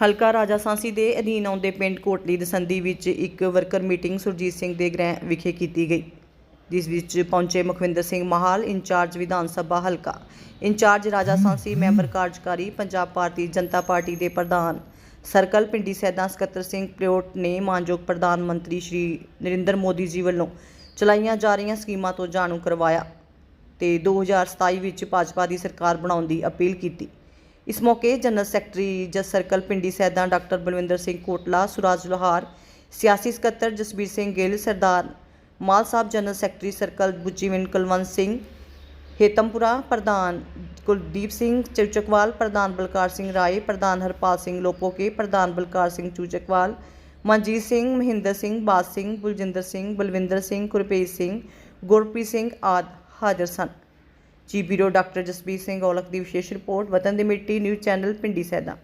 ਹਲਕਾ ਰਾਜਾ ਸਾਂਸੀ ਦੇ ਅਧੀਨ ਆਉਂਦੇ ਪਿੰਡ ਕੋਟਲੀ ਦਸੰਦੀ ਵਿੱਚ ਇੱਕ ਵਰਕਰ ਮੀਟਿੰਗ ਸੁਰਜੀਤ ਸਿੰਘ ਦੇ ਗ੍ਰਹਿ ਵਿਖੇ ਕੀਤੀ ਗਈ, ਜਿਸ ਵਿੱਚ ਪਹੁੰਚੇ ਮੁਖਵਿੰਦਰ ਸਿੰਘ ਮਾਹਲ, ਇੰਚਾਰਜ ਵਿਧਾਨ ਸਭਾ ਹਲਕਾ, ਇੰਚਾਰਜ ਰਾਜਾ ਸਾਂਸੀ, ਮੈਂਬਰ ਕਾਰਜਕਾਰੀ, ਪੰਜਾਬ ਭਾਰਤੀ ਜਨਤਾ ਪਾਰਟੀ ਦੇ ਪ੍ਰਧਾਨ, ਸਰਕਲ ਪਿੰਡੀ ਸੈਦਾ ਸਕੱਤਰ ਸਿੰਘ ਪ੍ਰਿਓਟ ਨੇ ਮਾਨਯੋਗ ਪ੍ਰਧਾਨ ਮੰਤਰੀ ਸ਼੍ਰੀ ਨਰਿੰਦਰ ਮੋਦੀ ਜੀ ਵੱਲੋਂ ਚਲਾਈਆਂ ਜਾ ਰਹੀਆਂ ਸਕੀਮਾਂ ਤੋਂ ਜਾਣੂ ਕਰਵਾਇਆ ਤੇ 2027 ਵਿੱਚ ਭਾਜਪਾ ਦੀ ਸਰਕਾਰ ਬਣਾਉਣ ਦੀ ਅਪੀਲ ਕੀਤੀ। ਇਸ ਮੌਕੇ ਜਨਰਲ ਸੈਕਟਰੀ ਜਸ ਸਰਕਲ ਪਿੰਡੀ ਸੈਦਾ ਡਾਕਟਰ ਬਲਵਿੰਦਰ ਸਿੰਘ ਕੋਟਲਾ, ਸੁਰਾਜ ਲੋਹਾਰ, ਸਿਆਸੀ ਸਕੱਤਰ Jasbir Singh Gill, Sardar Mal Sahib general secretary circle Buchiwind Kulwant Singh, Hetampura ਪ੍ਰਧਾਨ ਕੁਲਦੀਪ ਸਿੰਘ ਚੁਚਕਵਾਲ ਪ੍ਰਧਾਨ ਬਲਕਾਰ ਸਿੰਘ ਰਾਏ, ਪ੍ਰਧਾਨ ਹਰਪਾਲ ਸਿੰਘ ਲੋਪੋਕੇ, ਪ੍ਰਧਾਨ ਬਲਕਾਰ ਸਿੰਘ ਚੂਚਕਵਾਲ, ਮਨਜੀਤ ਸਿੰਘ, ਮਹਿੰਦਰ ਸਿੰਘ, ਬਾਸ ਸਿੰਘ, ਬਲਜਿੰਦਰ ਸਿੰਘ, ਬਲਵਿੰਦਰ ਸਿੰਘ ਗੁਰਪ੍ਰੀਤ ਸਿੰਘ ਗੁਰਪ੍ਰੀਤ ਸਿੰਘ ਆਦਿ ਹਾਜ਼ਰ ਸਨ। ਜੀ ਬੀਰੋ ਡਾਕਟਰ ਜਸਬੀਰ ਸਿੰਘ ਔਲਖ ਦੀ ਵਿਸ਼ੇਸ਼ ਰਿਪੋਰਟ, ਵਤਨ ਦੀ ਮਿੱਟੀ, ਨਿਊਜ਼ ਚੈਨਲ, ਪਿੰਡੀ ਸੈਦਾ।